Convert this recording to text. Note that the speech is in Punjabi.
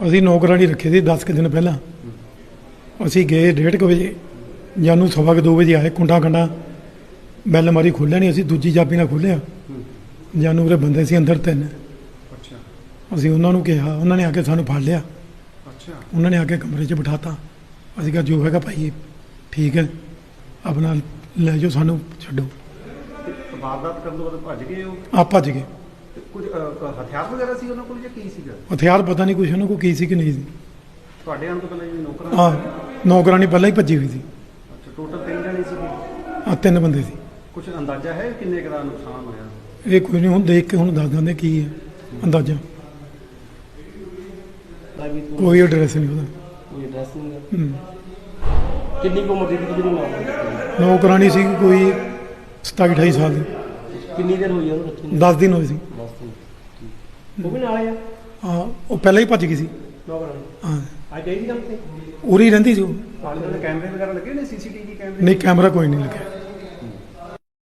ਅਸੀਂ ਨੌਕਰਾਨੀ ਰੱਖੀ ਸੀ 10 ਕੁ ਦਿਨ ਪਹਿਲਾਂ। ਅਸੀਂ ਗਏ ਡੇਢ ਕੁ ਵਜੇ ਜਾਨੂੰ ਸਵਾ ਕੁ 2 ਵਜੇ ਆਏ ਕੁੰਡਾ ਕੰਡਾ ਬੈਲ ਮਾਰੀ ਖੋਲ੍ਹਿਆ ਨਹੀਂ ਅਸੀਂ ਦੂਜੀ ਚਾਬੀ ਨਾਲ ਖੋਲ੍ਹਿਆ ਜਾਨੂੰ ਉਹਦੇ ਬੰਦੇ ਸੀ ਅੰਦਰ ਤਿੰਨ। ਅੱਛਾ। ਅਸੀਂ ਉਹਨਾਂ ਨੂੰ ਕਿਹਾ ਉਹਨਾਂ ਨੇ ਆ ਕੇ ਸਾਨੂੰ ਫੜ ਲਿਆ। ਅੱਛਾ। ਉਹਨਾਂ ਨੇ ਆ ਕੇ ਕਮਰੇ 'ਚ ਬਿਠਾਤਾ। ਅਸੀਂ ਕਿਹਾ ਜੋ ਹੈਗਾ ਭਾਈ ਠੀਕ ਹੈ। ਆਪਣਾ ਲੈ ਜਾਓ ਸਾਨੂੰ ਛੱਡੋ। ਵਾਰਦਾਤ ਕਰਨ ਤੋਂ ਬਾਅਦ ਭੱਜ ਗਏ ਉਹ? ਆ ਭੱਜ ਗਏ। ਕੁਝ ਹਥਿਆਰ ਵਗੈਰਾ ਸੀ ਉਹਨਾਂ ਕੋਲ ਜਾਂ ਕੀ ਸੀਗਾ? ਹਥਿਆਰ ਪਤਾ ਨਹੀਂ ਕੁਛ ਉਹਨਾਂ ਕੋਲ ਕੀ ਸੀ ਕਿ ਨਹੀਂ ਸੀ। ਤੁਹਾਡੇ ਆਉਣ ਤੋਂ ਪਹਿਲਾਂ ਜਿਹੜੇ ਨੌਕਰਾਂ ਨੌਕਰਾਨੀ ਪਹਿਲਾਂ ਹੀ ਭੱਜੀ ਹੋਈ ਸੀ। ਅੱਛਾ ਟੋਟਲ ਤਿੰਨ ਜਣੇ ਸੀਗੇ ਆ ਤਿੰਨ ਬੰਦੇ ਸੀ। ਕੁਝ ਅੰਦਾਜ਼ਾ ਹੈ ਕਿੰਨੇ ਕੁ ਦਾ ਨੁਕਸਾਨ ਹੋਇਆ? ਇਹ ਕੋਈ ਨਹੀਂ ਹੁਣ ਦੇਖ ਕੇ ਹੁਣ ਦੱਸ ਦਿੰਦੇ ਕੀ ਹੈ ਅੰਦਾਜ਼ਾ। ਕੋਈ ਐਡਰੈਸ ਨਹੀਂ ਉਹਦਾ। ਕੋਈ ਐਡਰੈਸ ਨਹੀਂ ਹੈ। ਹੂੰ। ਕਿੰਨੀ ਕੁ ਉਮਰ ਦੀ ਸੀ ਜਿਹੜੀ ਮਾਂ ਨੌਕਰਾਨੀ ਸੀ ਕੋਈ 27 28 ਸਾਲ ਦੀ। ਕਿੰਨੀ ਦੇਰ ਹੋਈ ਉਹਨੂੰ ਬੱਚੇ ਨੂੰ? 10 ਦਿਨ ਹੋਏ ਸੀ। ਦਿਨ ਉਹ ਵੀ ਨਾਲ ਆ। ਆ ਉਹ ਪਹਿਲਾਂ ਹੀ ਭੱਜ ਗਈ ਸੀ। ਨੌਕਰਾਂ ਹਾਂ। ਅੱਜ ਗਈ ਸੀ ਕੰਮ ਤੇ ਉਰੀ ਰਹਿੰਦੀ ਸੀ ਉਹ। ਕੈਮਰੇ ਵਗੈਰਾ ਲੱਗੇ ਨੇ? ਸੀਸੀਟੀਵੀ ਕੈਮਰੇ? ਨਹੀਂ ਕੈਮਰਾ ਕੋਈ ਨਹੀਂ ਲੱਗਿਆ।